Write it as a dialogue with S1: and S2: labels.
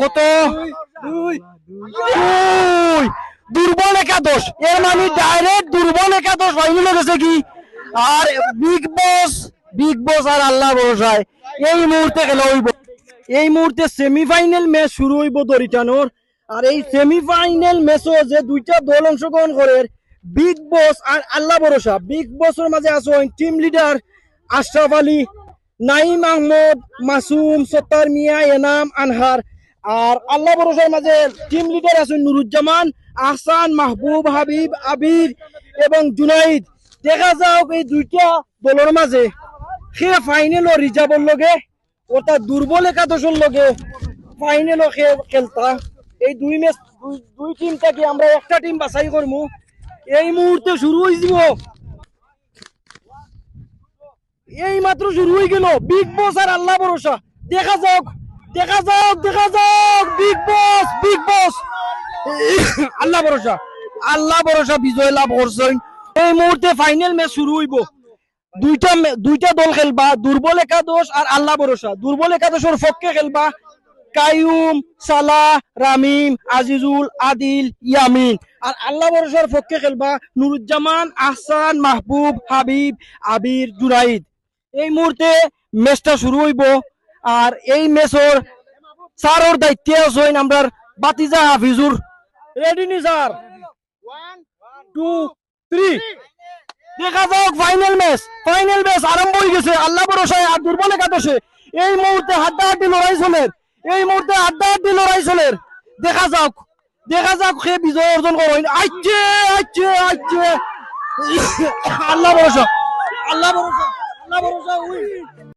S1: কত? দুই। দুর্বল একাদশ। এর মানে ডাইরেক্ট দুর্বল একাদশ গেছে কি? আর বিগ বস বিগ বস আর আল্লাহ ভরসায়। এই মুহূর্তে খেলা হইব। এই মুহূর্তে সেমিফাইনাল ম্যাচ শুরু হইব দরিটানোর আর এই সেমিফাইনাল ম্যাচও যে দুইটা দল অংশগ্রহণ করে বিগ বস আর আল্লাহ ভরসা। বিগ বসের মাঝে আছে টিম লিডার আশরাফ আলী নাইম আহমদ মাসুম সত্তার মিয়া এনাম আনহার। আর আল্লাহ ভরসার মাঝে টিম লিডার আছেন নুরুজ্জামান, আহসান, মাহবুব, হাবিব, আবির এবং জুনাইদ। দেখা যাওক এই দুইটা দলের মাঝে সে ফাইনাল রিজার্ভর লগে, অর্থাৎ দুর্বল একাদশের লগে ফাইনাল ও খেলতা। এই দুই ম্যাচ দুই টিম থেকে আমরা একটা টিম বাছাই করব এই মুহূর্তে শুরু হয়ে যাব এই মাত্র শুরু হয়ে গেল। বিগ বস আর আল্লাহ ভরসা। দেখা যাক দেখা যাক দেখা যাক। বিগ বস বিগ বস আল্লাহ ভরসা। আল্লাহ ভরসা, বিজয় লাভ করছেন। এই মুহূর্তে ফাইনাল ম্যাচ শুরু হইব। দুইটা দুইটা দল খেলবা, দুর্বল একাদশ আর আল্লাহ ভরসা। দুর্বল একাদশের পক্ষে খেলবা কায়ুম সালাহ, রামিম, আজিজুল, আদিল, ইয়ামিন। আর আল্লাহ ভরসার পক্ষে খেলবা নুরুজ্জামান, আহসান, মাহবুব, হাবিব, আবির জুনাইদ এই মুহূর্তে ম্যাচটা শুরু হইব। আর এই ম্যাচের স্যারর দায়িত্বে আছেন আমরা বাতিজা হাফিজুর। রেডি নি স্যার? টু থ্রি দেখা যাক ফাইনাল ম্যাচ ফাইনাল ম্যাচ আরম্ভ হয়ে গেছে। আল্লাহ ভরসায় আর দুর্বল একাদশে। এই মুহূর্তে হাড্ডাহাড্ডি লড়াই চলের এই মুহূর্তে হাড্ডাহাড্ডি লড়াই চলের দেখা যাক। দেখা যাক সে বিজয় অর্জন করেন আইছে আইছে আইছে আল্লাহ ভরসা। আল্লাহ ভরসা। আল্লাহ ভরসা উই।